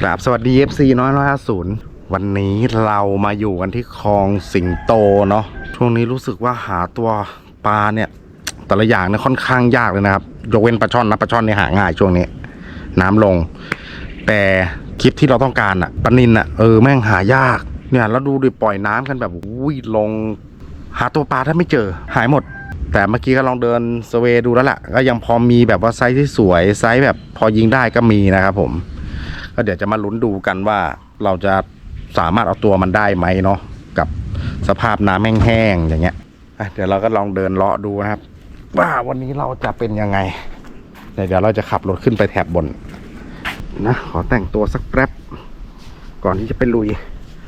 กราบสวัสดี FC น้อยร้อยห้าศูนย์วันนี้เรามาอยู่กันที่คลองสิงโตเนาะช่วงนี้รู้สึกว่าหาตัวปลาเนี่ย แต่ละอย่างเนี่ยค่อนข้างยากเลยนะครับยกเว้นปลาช่อนนะปลาช่อนเนี่ยหาง่ายช่วงนี้ น้ำลง แต่คลิปที่เราต้องการอะปลานินอะเออแม่งหายากเนี่ยแล้วดูดิปล่อยน้ำกันแบบอุ้ยลง หาตัวปลาถ้าไม่เจอ หายหมด แต่เมื่อกี้ก็ลองเดินสเวย์ดูแล้วล่ะก็ยังพอมีแบบว่าไซส์ที่สวยไซส์แบบพอยิงได้ก็มีนะครับผม ก็เดี๋ยวจะมาลุ้นดูกันว่าเราจะสามารถเอาตัวมันได้ไหมเนาะกับสภาพน้ำแห้งๆอย่างเงี้ยเดี๋ยวเราก็ลองเดินเลาะดูนะครับ ว่าวันนี้เราจะเป็นยังไงเดี๋ยวเราจะขับรถขึ้นไปแถบบนนะขอแต่งตัวสักแป๊บก่อนที่จะไปลุย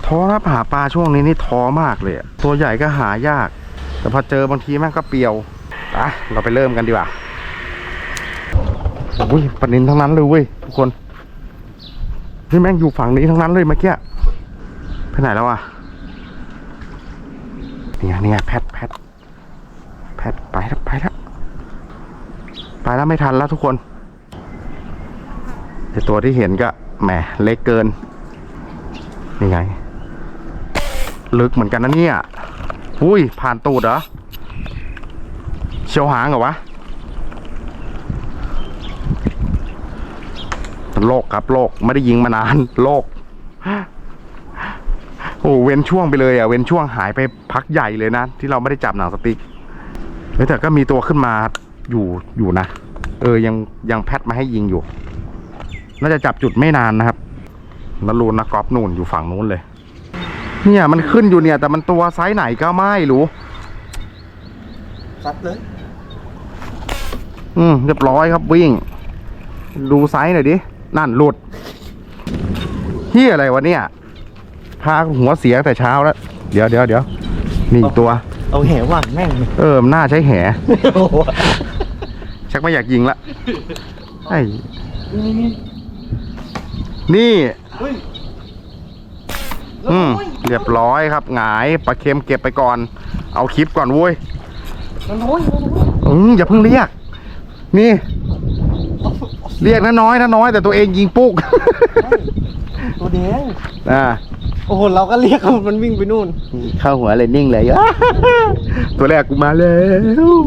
ท้อครับหาปลาช่วงนี้นี่ท้อมากเลย ตัวใหญ่ก็หายาก แต่พอเจอบางทีแม่งก็เปรียวอะเราไปเริ่มกันดีกว่าอุ้ยปนินทั้งนั้นเลยเว้ยทุกคน นี่แม่งอยู่ฝั่งนี้ทั้งนั้นเลยเมื่อกี้ไปไหนแล้วอะเนี่ยเนี่ยแพทแพทแพทไปแล้วไปแล้วไปแล้วไม่ทันแล้วทุกคนไอตัวที่เห็นก็แหมเล็กเกินนี่ไง ลึกเหมือนกันนะเนี่ย อุ้ยผ่านตูดเหรอเชียวหางเหรอวะ โลกครับโลกไม่ได้ยิงมานานโลกโอ้เว้นช่วงไปเลยอะเว้นช่วงหายไปพักใหญ่เลยนะ ที่เราไม่ได้จับหนังสติ๊กเฮ้ยแต่ก็มีตัวขึ้นมาอยู่อยู่นะ เออยังยังแพทมาให้ยิงอยู่ น่าจะจับจุดไม่นานนะครับนรูนนะกอฟนู่นอยู่ฝั่งนู้นเลย เนี่ยมันขึ้นอยู่เนี่ย แต่มันตัวไซส์ไหนก็ไม่รู้ซัดเลย อืมเรียบร้อยครับวิ่ง ดูไซส์หน่อยดิ นั่นหลุดเฮียอะไรวะเนี่ยพาหัวเสียตั้งแต่เช้าแล้ว เดี๋ยวเดี๋ยวเดี๋ยวนี่อีกตัว เอาแหว่างแม่งเออมันน่าใช้แห โอ้โหชักไม่อยากยิงละไอ้นี่ เฮ้ยอืม เรียบร้อยครับ หงายปลาเค็มเก็บไปก่อน เอาคลิปก่อนเว้ย มันน้อยมันน้อยอืมอย่าเพิ่งเรียก นี่ เรียกนะน้อยนะน้อยแต่ตัวเองยิงปุ๊กตัวแดงอ่าโอ้โหเราก็เรียกมันวิ่งไปนู่น เข้าหัวเลยนิ่งเลยตัวแรกกูมาแล้ว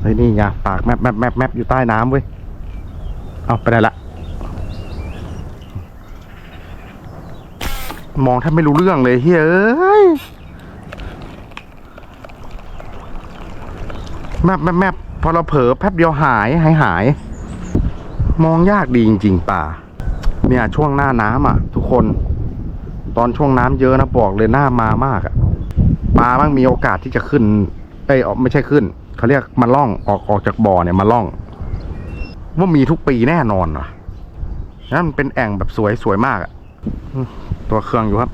เฮ้ยนี่ไงปากแมบแมบแมบแมบอยู่ใต้น้ำเว้ยเอาไปได้ละมองแทบไม่รู้เรื่องเลยเฮ้ยเอ้ยแมบแมบแมบ พอเราเผลอแป๊บเดียวหายหายหาย มองยากดีจริง ๆ ป่า เนี่ยช่วงหน้าน้ำอะ ทุกคน ตอนช่วงน้ำเยอะนะบอกเลยหน้ามามากอะปลามั่งมีโอกาสที่จะขึ้นเอ้ยออกไม่ใช่ขึ้นเขาเรียกมาล่องออกออกจากบ่อเนี่ยมาล่อง ว่ามีทุกปีแน่นอนว่ะนั่นมันเป็นแอ่งแบบสวยสวยมากอะตัวเครื่องอยู่ครับ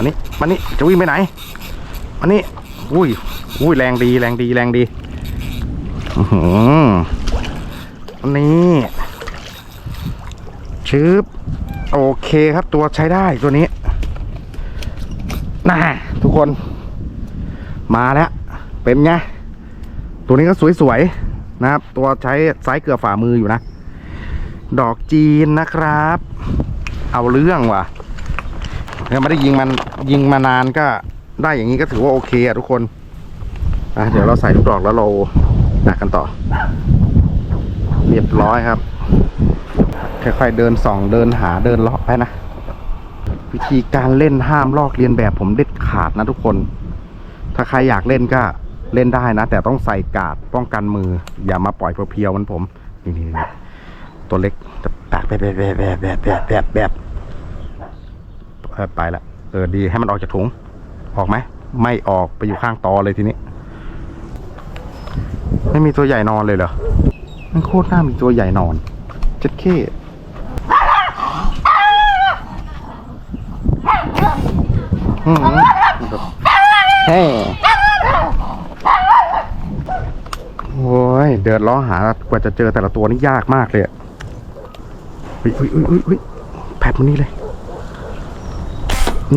มานี่มานี่จะวิ่งไปไหนมานี่อุ้ยอุ้ยแรงดีแรงดีแรงดีอือหือนี่ชืบโอเคครับตัวใช้ได้ตัวนี้น่าทุกคน มาแล้ว เป็นไงตัวนี้ก็สวยๆนะครับ ตัวใช้ไซส์เกือบฝ่ามืออยู่นะ ดอกจีนนะครับ เอาเรื่องว่ะ ยังไม่ได้ยิงมันยิงมานานก็ได้อย่างนี้ก็ถือว่าโอเคอะทุกคนอะเดี๋ยวเราใส่ลูกดอกแล้วเราหนักกันต่อ เรียบร้อยครับค่อยๆเดินส่องเดินหาเดินเลาะไปนะวิธีการเล่นห้ามลอกเลียนแบบผมเด็ดขาดนะทุกคน ถ้าใครอยากเล่นก็เล่นได้นะ แต่ต้องใส่กาดป้องกันมือ อย่ามาปล่อยเพียวๆมันผมนี่นี่ตัวเล็กจะแบบแบบแบบแบบแบบแบบแบบ ไปละเออดีให้มันออกจากถุง ออกไหม ไม่ออกไปอยู่ข้างตอเลยทีนี้ ไม่มีตัวใหญ่นอนเลยเหรอมันโคตรน่ามีตัวใหญ่นอนเจ็ดเข้เฮ้โอ้ย เดินล้อหากว่าจะเจอแต่ละตัวนี่ยากมากเลยอุ้ยอุ้ยอุ้ยอุ้ยแพทมานี่เลย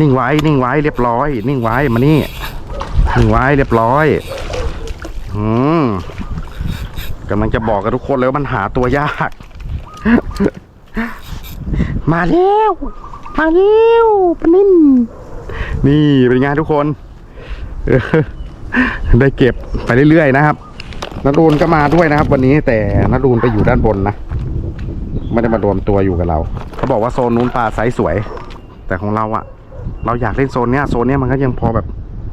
นิ่งไว้ นิ่งไว้เรียบร้อย นิ่งไว้มานี่ นิ่งไว้เรียบร้อย อืมกำลังจะบอกกับทุกคนเลยว่ามันหาตัวยาก มาแล้วมาแล้วปนิ่มนี่เป็นไงทุกคนได้เก็บไปเรื่อยๆนะครับนัดรูนก็มาด้วยนะครับ วันนี้แต่นัดรูนไปอยู่ด้านบนนะไม่ได้มารวมตัวอยู่กับเรา เขาบอกว่าโซนนู้นปลาไซส์สวย แต่ของเราอะ เราอยากเล่นโซนเนี้ยโซนเนี้ยมันก็ยังพอแบบ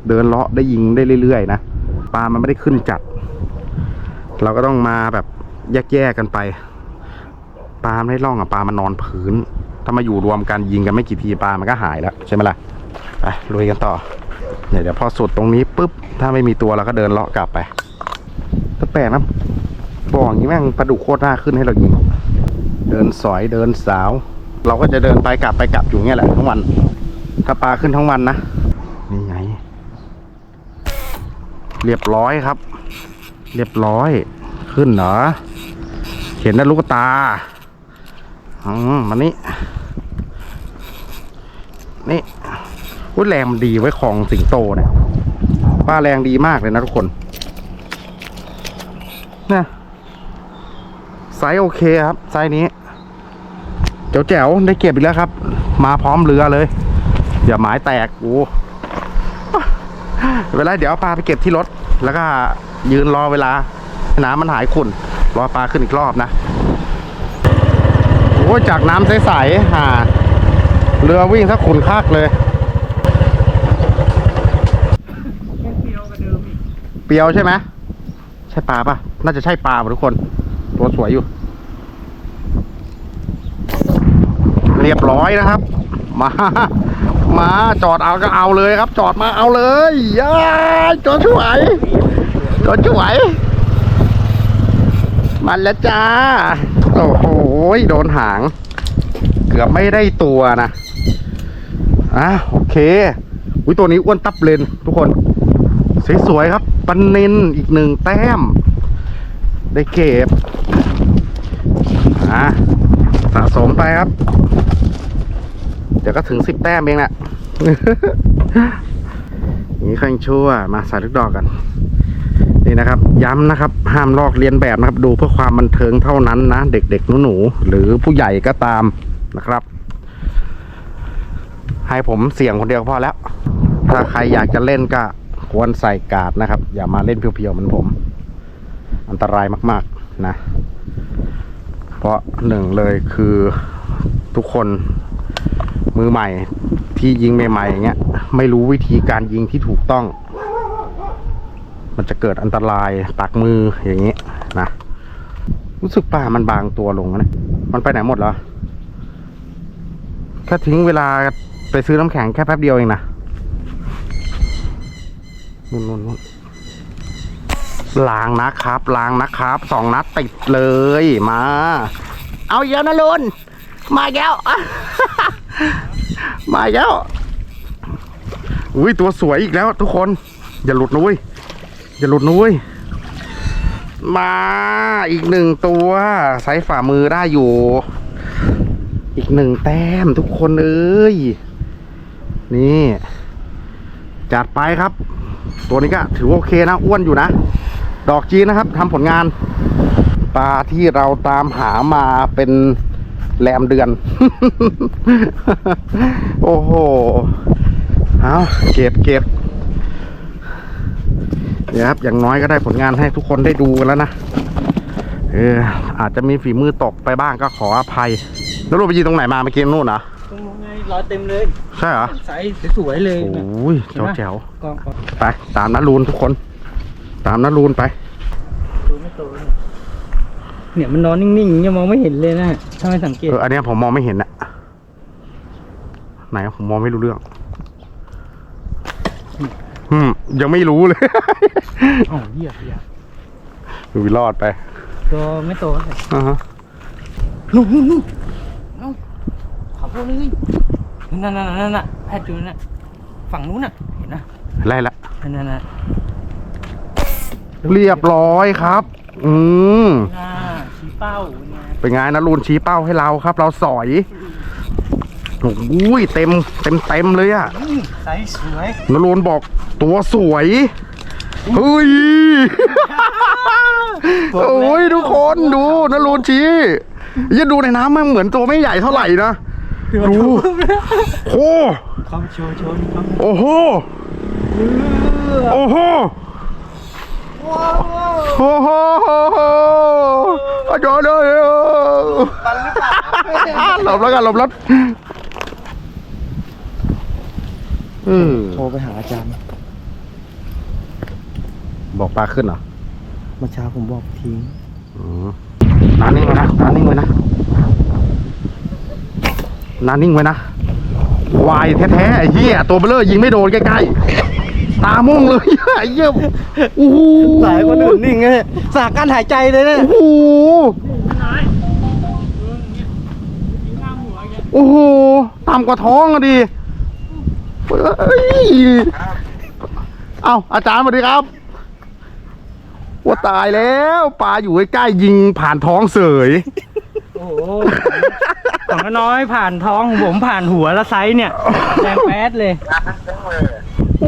เดินเลาะได้ยิงได้เรื่อยๆนะปลามันไม่ได้ขึ้นจัด เราก็ต้องมาแบบแยกๆกันไปปลาไม่ได้ล่องอะปลามันนอนพื้น ถ้ามาอยู่รวมกันยิงกันไม่กี่ทีปลามันก็หายแล้วใช่ไหมล่ะไปลุยกันต่อเนี่ยเดี๋ยวพอสุดตรงนี้ปุ๊บถ้าไม่มีตัวเราก็เดินเลาะกลับไปแต่แปลกนะบอกอย่างนี้แม่งปลาดุกโคตรน่าขึ้นให้เรายิง เดินสอยเดินสาว เราก็จะเดินไปกลับไปกลับอยู่เงี้ยแหละทั้งวัน ถ้าปลาขึ้นทั้งวันนะ นี่ไง เรียบร้อยครับ เรียบร้อย ขึ้นเหรอ เห็นนะลูกตาอืมมันนี่ นี่วุ้ยแรงมันดีไว้ของสิงโตเนี่ยป้าแรงดีมากเลยนะทุกคนนี่ไซส์โอเคครับ ไซส์นี้ เจ๋วแจ๋วได้เก็บอีกแล้วครับ มาพร้อมเรือเลย อย่าหมายแตกโอ้เวลาเดี๋ยวปลาไปเก็บที่รถ แล้วก็ยืนรอเวลา น้ำมันหายขุ่น รอปลาขึ้นอีกรอบนะโอ้จากน้ำใสๆหาเรือวิ่งสักขุนคักเลย เปรียวใช่ไหมใช่ปลาปะน่าจะใช่ปลาทุกคน ตัวสวยอยู่ เรียบร้อยนะครับ มา มาจอดเอาก็เอาเลยครับ จอดมาเอาเลยย้ายจอดช่วยจอดช่วยมันแล้วจ้า โอ้โหโดนหาง เกือบไม่ได้ตัวนะอะโอเคอุ้ยตัวนี้อ้วนตับเลน ทุกคนสวยๆครับ ปันนินอีกหนึ่งแต้ม ได้เก็บอะสะสมไปครับ เดี๋ยวก็ถึงสิบแต้มเองแหละอย่างนี้ค่อยชั่วมาใส่ลูกดอกกัน นี่นะครับ ย้ำนะครับ ห้ามลอกเลียนแบบนะครับ ดูเพื่อความบันเทิงเท่านั้นนะ เด็กๆหนูๆหรือผู้ใหญ่ก็ตามนะครับ ให้ผมเสี่ยงคนเดียวพอแล้ว ถ้าใครอยากจะเล่นก็ควรใส่กาดนะครับ อย่ามาเล่นเพียวๆเหมือนผม อันตรายมากๆนะ เพราะหนึ่งเลยคือทุกคน มือใหม่ที่ยิงใหม่ๆอย่างเงี้ยไม่รู้วิธีการยิงที่ถูกต้อง มันจะเกิดอันตรายปากมืออย่างนี้ยนะรู้สึกป่ามันบางตัวลงนะมันไปไหนหมดเหรอแค่ทิ้งเวลาไปซื้อน้ำแข็งแค่แป๊บเดียวเองนะนู่นนู่นนู่นล้างนะครับล้างนะครับสองนัดติดเลยมา เอาเยอะนะลุนมาอีกแล้ว มาแล้ว อุ้ยตัวสวยอีกแล้วทุกคน อย่าหลุดนะเว้ยอย่าหลุดนะเว้ยมาอีกหนึ่งตัวใช้ฝ่ามือได้อยู่ อีกหนึ่งแต้มทุกคนเอ้ย นี่ จัดไปครับ ตัวนี้ก็ถือโอเคนะ อ้วนอยู่นะ ดอกจีนนะครับทำผลงานปลาที่เราตามหามาเป็น แรมเดือน โอ้โห เอาเก็บเก็บเดี๋ยวครับ อย่างน้อยก็ได้ผลงานให้ทุกคนได้ดูกันแล้วนะ เออ อาจจะมีฝีมือตกไปบ้างก็ขออภัย แล้วรูปไปยืนตรงไหนมาเมื่อกี้นู่นนะตรงนู้นไงรอยเต็มเลย ใช่เหรอ ใสสวยๆเลยโอ้ยเจ๋วแจ๋วกองกองไป ตามนัดรูนทุกคน ตามนัดรูนไป ดูไม่โตเลย เนี่ยมันนอนนิ่งๆยังมองไม่เห็นเลยนะถ้าไม่สังเกตเอออันเนี้ยผมมองไม่เห็นอะไหนผมมองไม่รู้เรื่อง อืม ยังไม่รู้เลย อ๋อเหี้ยเหี้ยดูรอดไป ตัวไม่โตเท่าไหร่อ่าฮะนู่นนู่นนู่นเอ้าขับรถเลยนั่นนั่นนั่นน่ะแพทย์อยู่นั่นน่ะฝั่งนู้นน่ะ เห็นนะไล่ละนั่นนั่นน่ะเรียบร้อยครับ อืมน่าชี้เป้าเป็นไงเป็นไงนะรูนชี้เป้าให้เราครับ เราสอยโอ้ยเต็มเต็มเต็มเลยอะอืมใสสวยนรูนบอกตัวสวยเฮ้ยโอ้ยทุกคนดูนะรูนชี้อย่าดูในน้ำมันเหมือนตัวไม่ใหญ่เท่าไหร่นะดูโอ้คำโชว์โชว์คำโอ้โหโอ้โห โอ้โหอาจารย์เลยหลบแล้วกันหลบแล้วเออโทรไปหาอาจารย์ บอกปลาขึ้นเหรอ เมื่อเช้าผมบอกทิ้งอืมนานนิ่งไว้นะนานนิ่งไว้นะนานนิ่งไว้นะ วายแท้ๆไอ้เหี้ยตัวเบลเลอร์ยิงไม่โดนใกล้ๆ ตามุ่งเลยไอ้เหี้ยโอ้โหสายคนอื่นนิ่งไงสากการหายใจเลยเนี่ยโอ้โหโอ้โหต่ำกว่าท้องอะดิเฮ้ยเอาอาจารย์สวัสดีครับว่าตายแล้วปลาอยู่ใกล้ๆยิงผ่านท้องเสยโอ้โหของน้อยผ่านท้องของผมผ่านหัวแล้วไซส์เนี่ยแรงแป๊ดเลย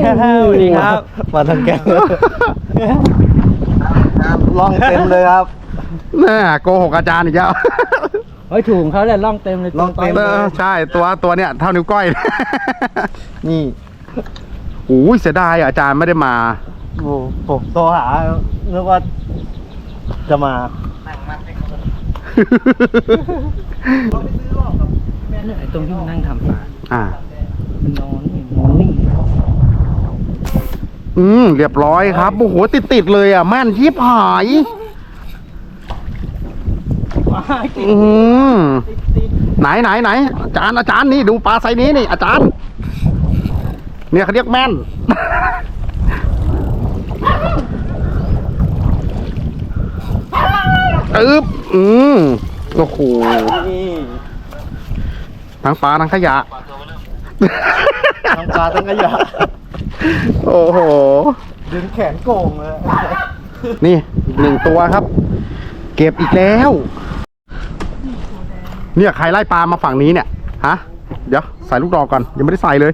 สวัสดีครับ มาทางแกงล่องเต็มเลยครับน่าโกหกอาจารย์อีกแล้วเฮ้ยถูกของเขาเลยล่องเต็มเลยล่องเต็มเออใช่ตัวตัวเนี้ยเท่านิ้วก้อย นี่โอ้ยเสียดายอะอาจารย์ไม่ได้มาโอ้ผมโทรหานึกว่าจะมาไอ้ตรงที่มันนั่งทำปลาอ่ามันนอนนี่นอนนิ่ง อืมเรียบร้อยครับโอ้โหติดติดๆเลยอะแม่นยิบหายว้ายติดอืมติดติดไหนไหนไหนอาจารย์อาจารย์นี่ดูปลาไซนี้นี่ อาจารย์ เนี่ยเขาเรียกแม่นอึ๊บอืมโอ้โหนี่ทั้งปลาทั้งขยะ ทั้งปลาทั้งขยะ โอ้โห ดึงแขนโก่งเลย นี่อีกหนึ่งตัวครับ เก็บอีกแล้ว เนี่ยใครไล่ปลามาฝั่งนี้เนี่ย ฮะ เดี๋ยวใส่ลูกดอกก่อน ยังไม่ได้ใส่เลย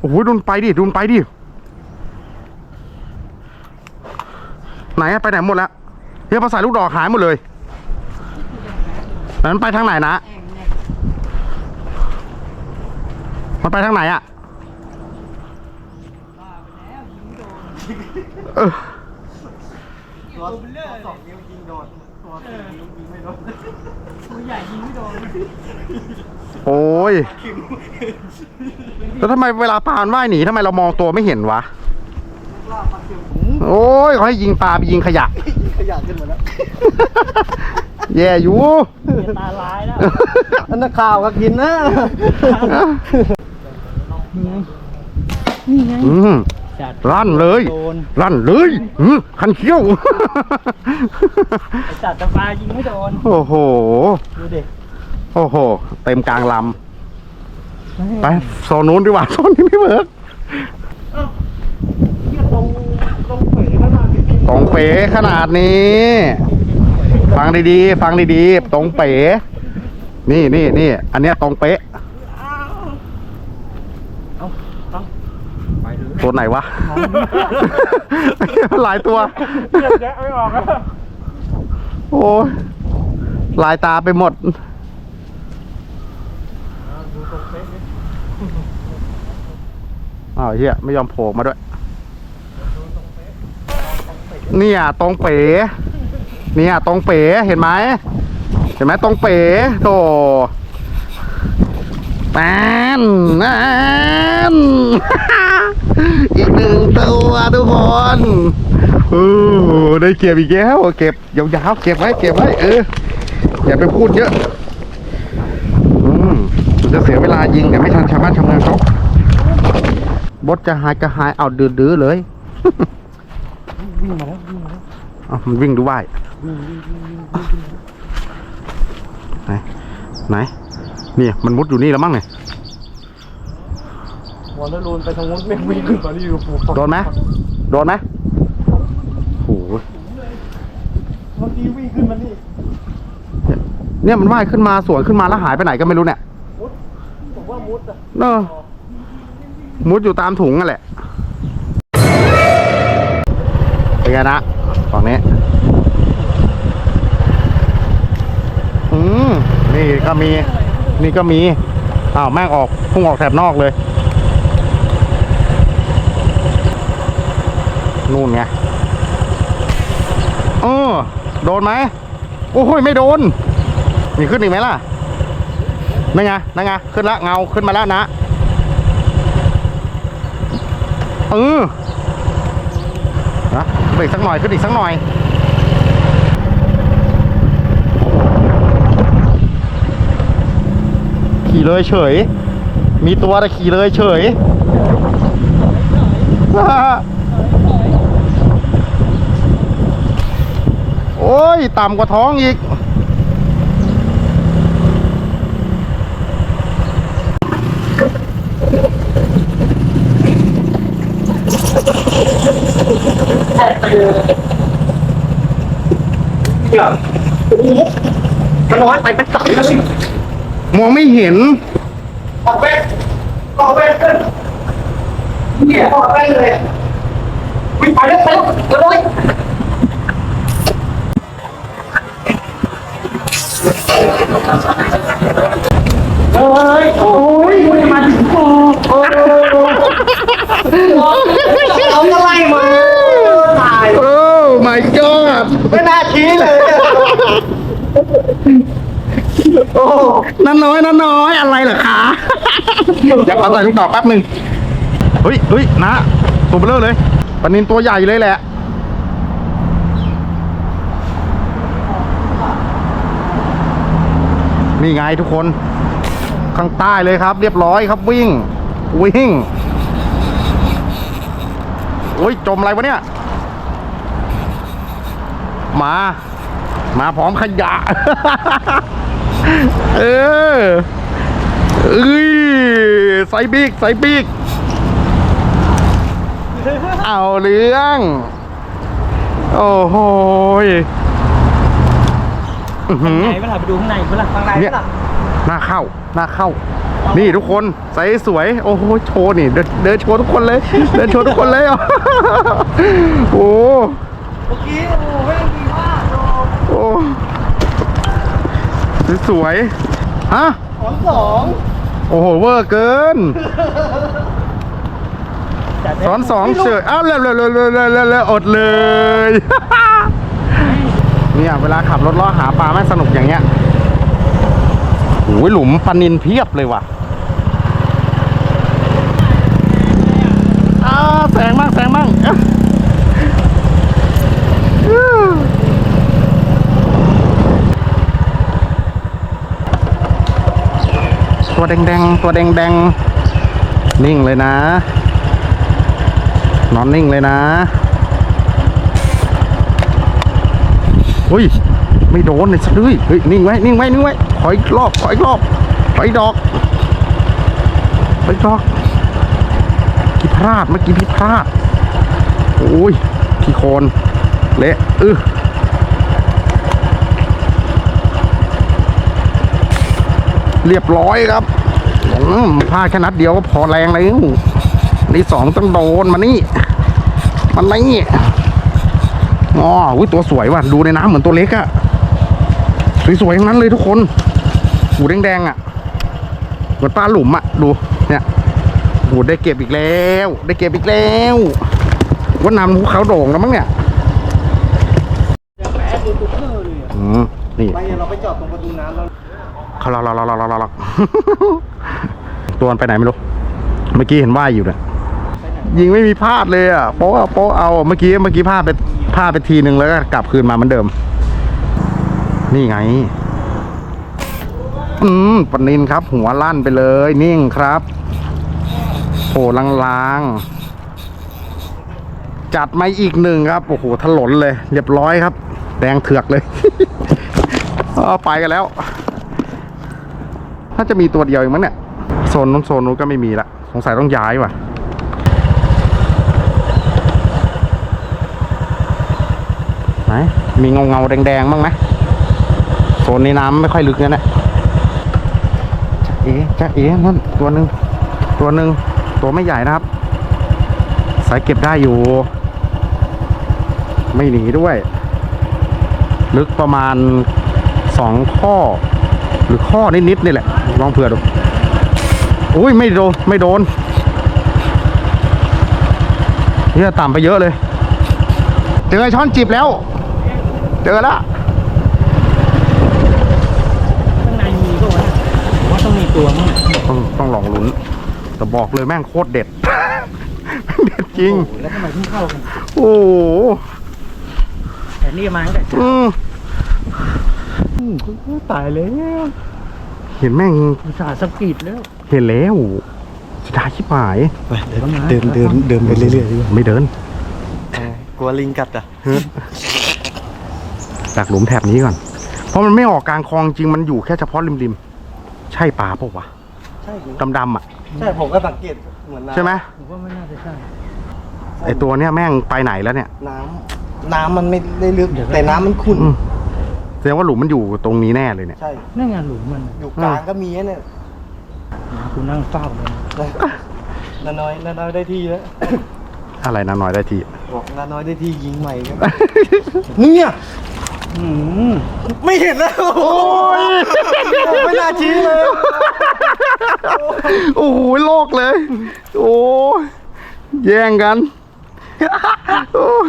โอ้โหดุนไปดิดุนไปดิ ไหนอะไปไหนหมดแล้วเฮียพอใส่ลูกดอกหายหมดเลย นั้นไปทางไหนนะ มันไปทางไหนอะเออตัวสองนิ้วยิงโดน ตัวสี่นิ้วยิงไม่โดน ตัวใหญ่ยิงไม่โดน โอ้ย แล้วทำไมเวลาปลามันว่ายหนีทำไมเรามองตัวไม่เห็นวะ โอ้ยเขาให้ยิงปลาไปยิงขยะยิงขยะขึ้นมาแล้ว แย่อยู่ตาลายแล้วอันนักข่าวก็กินนะ นี่ไงอืมจัดลั่นเลยโดนลั่นเลยอืมคันเขี้ยว ไอ้จัดแต่ปลายิงไม่โดน โอ้โห ดูเด็กโอ้โห เต็มกลางลำไปโซนนู้นดีกว่าโซนนี้ไม่เวิร์กตรงตรงเป๋ขนาดนี้ตรงเป๋ขนาดนี้ ฟังดีๆ ฟังดีๆ ตรงเป๋ นี่นี่นี่ อันเนี้ยตรงเป๊ะ ไปเลย ตัวไหนวะ หลายตัวเลือกแยะไม่ออกแล้วโอ้ยลายตาไปหมด อ้าวเฮียไม่ยอมโผล่มาด้วย เนี่ยตรงเป๋เนี่ยตรงเป๋เห็นไหม เห็นไหมตรงเป๋โต แปนแปนอีกหนึ่งตัวทุกคนเออได้เก็บอีกแล้วเก็บยาวๆเก็บไว้เก็บไว้เอออย่าไปพูดเยอะอืมจะเสียเวลายิงเดี๋ยวไม่ทันชาวบ้านชาวเมืองเขาบดจะหายก็หายเอาดื้อๆเลยวิ่งมาแล้ววิ่งมาแล้วเอมันวิ่งดูว่ายไหนไหน นี่มันมุดอยู่นี่แล้วมั้งเนี่ยวอลเลอร์ลูนไปทางนู้นไม่วิ่งขึ้นตอนนี้อยู่ปูโดนไหมโดนไหมโอ้โหเมื่อกี้วิ่งขึ้นมานี่เนี่ยมันว่ายขึ้นมาสวนขึ้นมาแล้วหายไปไหนก็ไม่รู้เนี่ยผมว่ามุดอะเนอะมุดอยู่ตามถุงนั่นแหละเป็นไงนะฝั่งนี้อืมนี่ก็มี นี่ก็มีอ้าวแม่งออกพุ่งออกแถบนอกเลย นู่นไงเออโดนไหมโอ้ยไม่โดน มีขึ้นอีกไหมล่ะนั่นไงนั่นไงขึ้นละเงาขึ้นมาแล้วนะเออนะเบรกสักหน่อยขึ้นอีกสักหน่อย ขี่เลยเฉย มีตัวแต่ขี่เลยเฉยโอ้ย ต่ำกว่าท้องอีก มันน้อยไปเป็นสายแล้วสิ มองไม่เห็นออกเว้นออกเว้นขึ้นเนี่ยออกเว้เลยวิ่งไปเร็วเร็วเลยเฮ้ยโอ้ยมันมาถึงคอโอ้ยเอาอะไรมาตาย โอ้ my god ไม่น่าชี้เลยโอ้ นั่นน้อยนั่นน้อยอะไรเหรอคะอยากเอาใส่ลูกดอกแป๊บหนึ่งเฮ้ยเฮ้ยนะตัวเบลอเลยปลานินตัวใหญ่เลยแหละ นี่ไงทุกคน ข้างใต้เลยครับ เรียบร้อยครับวิ่ง วิ่งโอ้ยจมอะไรวะเนี่ย มา มาพร้อมขยะ เออเอ้ยใส่บิ๊กใส่บิ๊กเอาเรื่อง โอ้โหยอื้อหือ ไหนเวลาไปดูข้างในเวลาข้างในเนี่ยหน้าเข้าหน้าเข้า นี่ทุกคนใส่สวย โอ้โหโชว์นี่ เดินเดินโชว์ทุกคนเลย เดินโชว์ทุกคนเลยอะ โอ้ เมื่อกี้โอ้แม่งดีมากโอ้ โอ้ สวยๆฮะสองสองโอ้โหเวอร์เกินสอนสองเฉยอ้าวเร็วเร็วเร็วเร็วเร็วเร็วเร็วอดเลย เนี่ยเวลาขับรถล้อหาปลาแม่งสนุกอย่างเงี้ยโอ้ยหลุมปลานินเพียบเลยว่ะอ้าแสงมั่งแสงมั่ง ตัวแดงๆ ตัวแดงๆ นิ่งเลยนะ นอนนิ่งเลยนะเฮ้ย ไม่โดนเลยสักด้วยเฮ้ย นิ่งไว้ นิ่งไว้ นิ่งไว้ ขออีกรอบ ขออีกรอบ ขออีกดอก ขออีกดอก กี่พลาด เมื่อกี้พี่พลาด โอ้ย ที่โคน เละเออ เรียบร้อยครับอืมพลาแค่นัดเดียวก็พอแรงแล้วนี่สองต้องโดนมานี่ มันนี่อ๋ออุ้ยตัวสวยว่ะ ดูในน้ำเหมือนตัวเล็กอะสวยๆทั้งนั้นเลยทุกคนหูแดงๆอะเหมือนปลาหลุมอะดู เนี่ยหูได้เก็บอีกแล้ว ได้เก็บอีกแล้วว่านำภูเขาโด่งแล้วมั้งเนี่ยอืมนี่เราไปจอดตรงประตูน้ำแล้ว เขาเราเราเราเราเราตัวมันไปไหนไม่รู้ เมื่อกี้เห็นว่ายอยู่เนี่ยยิงไม่มีพลาดเลยอะโป๊ะเอาโป๊ะเอาเมื่อกี้เมื่อกี้พลาดไปพลาดไปทีหนึ่งแล้วก็กลับคืนมาเหมือนเดิม นี่ไง อืมปนินครับ หัวลั่นไปเลย นิ่งครับโผล่ลางๆ จัดมาอีกหนึ่งครับโอ้โหถลนเลย เรียบร้อยครับ แดงเถือกเลยเอาไปกันแล้ว น่าจะมีตัวเดียวเองมั้งเนี่ยโซนนู้นโซนนู้นก็ไม่มีละสงสัยต้องย้ายว่ะไหนมีเงาเงาๆแดงๆบ้างไหมโซนในี้น้ำไม่ค่อยลึกนะเนี่ยจะเอ๋จะเอ๋นั่นตัวหนึ่งตัวหนึ่งตัวไม่ใหญ่นะครับ สายเก็บได้อยู่ ไม่หนีด้วย ลึกประมาณสองข้อ หรือข้อนิดๆนี่แหละ ลองเผื่อดูอุ้ยไม่โดนไม่โดนเนี่ยต่ำไปเยอะเลย เจอไอ้ช้อนจิบแล้ว เจอแล้วข้างในมีก็วะผมว่าต้องมีตัวมั้งอะต้องต้องลองลุ้น แต่บอกเลยแม่งโคตรเด็ด เด็ดจริงโอ้โหแล้วทำไมเพิ่งเข้ากันโอ้โหแต่นี่มาตั้งแต่เช้าอืมอืมตายแล้ว เห็นแม่งอุตส่าห์สะกิดแล้ว เห็นแล้วจะได้ชิบหายเดินเดินเดินไปเรื่อยไม่เดินกลัวลิงกัดอะจากหลุมแถบนี้ก่อน เพราะมันไม่ออกกลางคลองจริงมันอยู่แค่เฉพาะริมๆ ใช่ปลาเปล่าวะใช่ดำๆอะ ใช่ผมก็สังเกตเหมือนน้ำใช่ไหมๆผมว่าไม่น่าจะใช่ไอตัวเนี้ยแม่งไปไหนแล้วเนี่ย น้ำน้ำมันไม่ได้ลึกแต่น้ำมันขุ่น อืม แสดงว่าหลุมมันอยู่ตรงนี้แน่เลยเนี่ย ใช่ นั่นไงหลุมมันอยู่กลางก็มีนะเนี่ยกูนั่งเฝ้าเลยนาน้อยนาน้อยได้ที่แล้วอะไรนะน้อยได้ทีบอกนาน้อยได้ที่ยิงใหม่ครับเนี่ยอืมไม่เห็นแล้วโอ้ยไม่น่าชี้เลยโอ้โหโลกเลย โอ้ยแย่งกันโอ้ย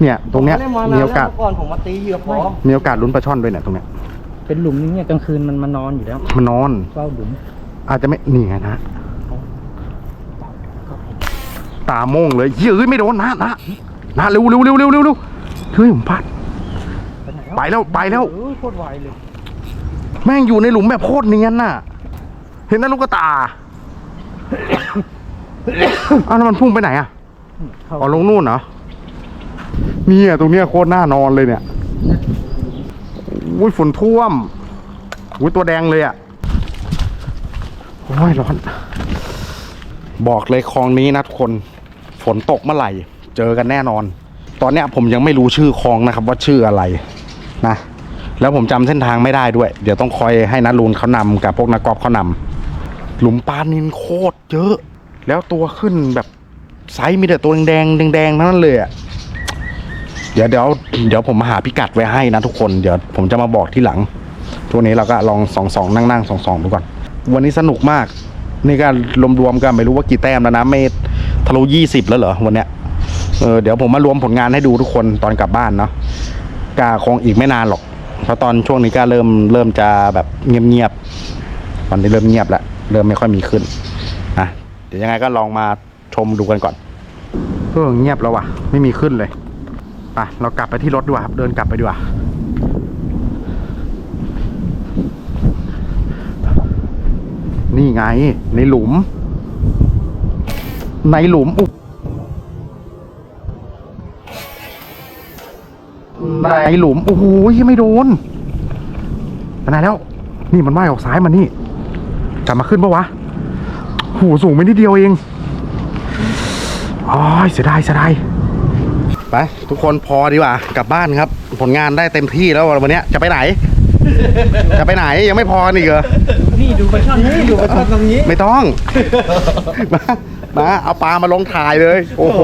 เนี่ย ตรงเนี้ยไได้มามีนานโอกาสแล้วก่อนผมมาตีเหยื่อพร้อมมีโอกาสลุ้นปลาช่อนด้วยเนี่ยตรงเนี้ยเป็นหลุมนี้เนี่ยกลางคืนมันมานอนอยู่แล้วมันนอน เฝ้าหลุมอาจจะไม่นี่ไงนะ ตาโม่งเลยเฮ้ยเอ้ยไม่โดนนะนะนะเร็วเร็วเร็วเร็วเร็วเร็วเฮ้ยผมพลาดไปไหนไปแล้วไปแล้วเออโคตรไวเลยแม่งอยู่ในหลุมแบบโคตรเนียนน่ะ เห็นนั่นลูกกระตาอ้าวแล้วมันพุ่งไปไหนอะเข้าอ๋อลงนู่นเหรอ เนี่ยตรงเนี้ยโคตรน่านอนเลยเนี่ยอุ้ยฝนท่วมอุ้ยตัวแดงเลยอะโอ้ยร้อน บอกเลยคลองนี้นะทุกคนฝนตกเมื่อไหร่ เจอกันแน่นอน ตอนเนี้ยผมยังไม่รู้ชื่อคลองนะครับ ว่าชื่ออะไรนะแล้วผมจำเส้นทางไม่ได้ด้วย เดี๋ยวต้องคอยให้นัดรูนเขานำกับพวกนักกอล์ฟเขานำหลุมปลานินโคตรเยอะ แล้วตัวขึ้นแบบไซส์มีแต่ตัวแดงแดงๆทั้งนั้นเลยอะ เดี๋ยวเดี๋ยวเดี๋ยวผมหาพิกัดไว้ให้นะทุกคนเดี๋ยวผมจะมาบอกที่หลังช่วนี้เราก็ลองสองสองนั่งนั่งสองสองดูก่อน วันนี้สนุกมาก นี่ก็รวมๆกันไม่รู้ว่ากี่แต้มแล้วนะไม่ทะลุยี่สิบแล้วเหรอวันเนี้ยเออเดี๋ยวผมมารวมผลงานให้ดูทุกคนตอนกลับบ้านเนาะกาคงอีกไม่นานหรอก เพราะตอนช่วงนี้ก็เริ่มเริ่มจะแบบเงียบๆตอนนี้เริ่มเงียบแล้วเริ่มไม่ค่อยมีขึ้นอะเดี๋ยวยังไงก็ลองมาชมดูกันก่อนเออเงียบแล้วว่ะไม่มีขึ้นเลย ไปเรากลับไปที่รถดีกว่าครับเดินกลับไปดีกว่านี่ไง ในหลุม ในหลุมอุ๊ยในหลุม โอ้โหยังไม่โดนไปไหนแล้ว นี่มันว่ายออกซ้ายมานี่จะมาขึ้นปะวะโหสูงไปนิดเดียวเองอ๋อเสียดายเสียดาย ไป ทุกคนพอดีกว่ากลับบ้านครับ ผลงานได้เต็มที่แล้ววันเนี้ยจะไปไหน จะไปไหนยังไม่พออีกเหรอนี่ดูไปช่อนนี่ดูไปชอบตรงนี้ไม่ต้องมามาเอาปลามาลงถ่ายเลย โอ้โห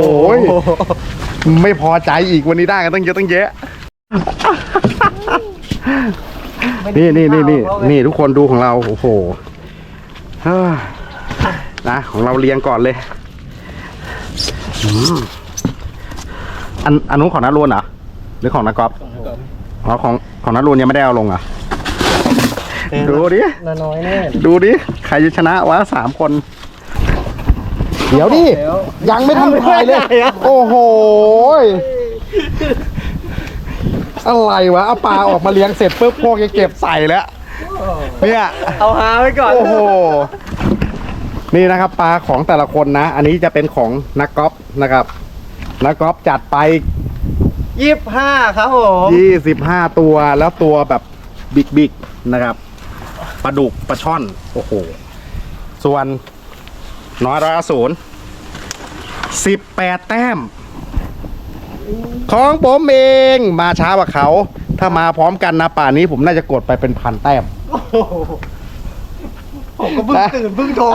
ไม่พอใจอีกวันนี้ได้กันตั้งเยอะตั้งเยอะนี่นี่นี่นี่นี่ทุกคนดูของเราโอ้โหเฮ้ยนะของเราเรียงก่อนเลย อืมอันอันนู้นของนัดรวนเหรอหรือของนักกอล์ฟอ๋อของของนัดรวนยังไม่ได้เอาลงเหรอะ ดูดินาน้อยแน่ดูดิ ใครจะชนะวะสามคน เดี๋ยวดิ ยังไม่ทันถ่ายเลย โอ้โหยอะไรวะเอาปลาออกมาเลี้ยงเสร็จปุ๊บพวกจะเก็บใส่แล้ว เนี่ย เอาหาไว้ก่อน โอ้โห นี่นะครับปลาของแต่ละคนนะ อันนี้จะเป็นของนักกอล์ฟนะครับ นักกอล์ฟจัดไปยี่สิบห้าครับผมยี่สิบห้าตัวแล้วตัวแบบบิ๊กๆนะครับปลาดุกปลาช่อน โอ้โห ส่วนน้อยร้อยศูนย์สิบแปดแต้ม ของผมเองมาช้ากว่าเขา ถ้ามาพร้อมกันนะป่านนี้ผมน่าจะกดไปเป็นพันแต้มผมก็เพิ่งตื่นเพิ่งโทร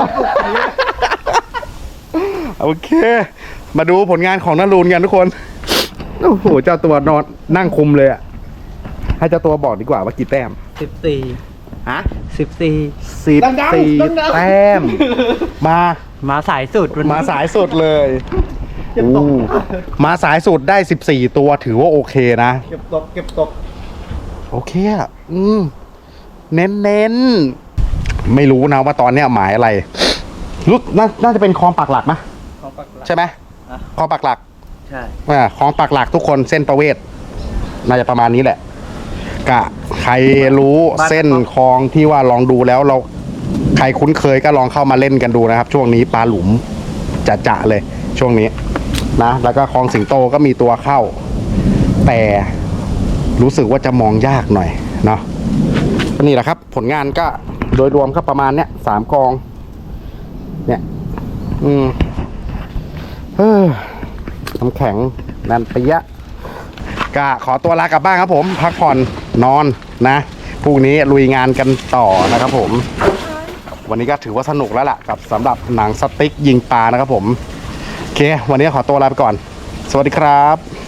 โอเค มาดูผลงานของนารูนกันทุกคน โอ้โห เจ้าตัวนอนนั่งคุมเลยอะให้เจ้าตัวบอกดีกว่าว่ากี่แต้มสิบสี่ฮะสิบสี่สิบสี่แต้ม มา มาสายสุดวันนี้มาสายสุดเลยอู้มาสายสุดได้สิบสี่ตัวถือว่าโอเคนะ เก็บตกเก็บตกโอเคอะอืมเน้นเน้นๆไม่รู้นะว่าตอนเนี้ยหมายอะไรรู้นาน่าจะเป็นคลองปากหลักนะ ของปักหลัก ใช่ไหมอะ คลองปากหลักใช่อ่าคลองปากหลักทุกคนเส้นประเวศน่าจะประมาณนี้แหละ กะใครรู้เส้นคลองที่ว่าลองดูแล้วเราใครคุ้นเคยก็ลองเข้ามาเล่นกันดูนะครับ ช่วงนี้ปลาหลุมจะจะๆเลย ช่วงนี้นะแล้วก็คลองสิงโตก็มีตัวเข้า แต่รู้สึกว่าจะมองยากหน่อยเนาะก็นี่แหละครับ ผลงานก็โดยรวมก็ประมาณเนี้ยสามกอง เนี่ย อืม เฮ้อน้ำแข็งนันปะยะก็ขอตัวลากลับบ้านครับผม พักผ่อนนอนนะพรุ่งนี้ลุยงานกันต่อนะครับผม วันนี้ก็ถือว่าสนุกแล้วล่ะกับสำหรับหนังสติ๊กยิงปลานะครับผม โอเค วันนี้ขอตัวลาไปก่อน สวัสดีครับ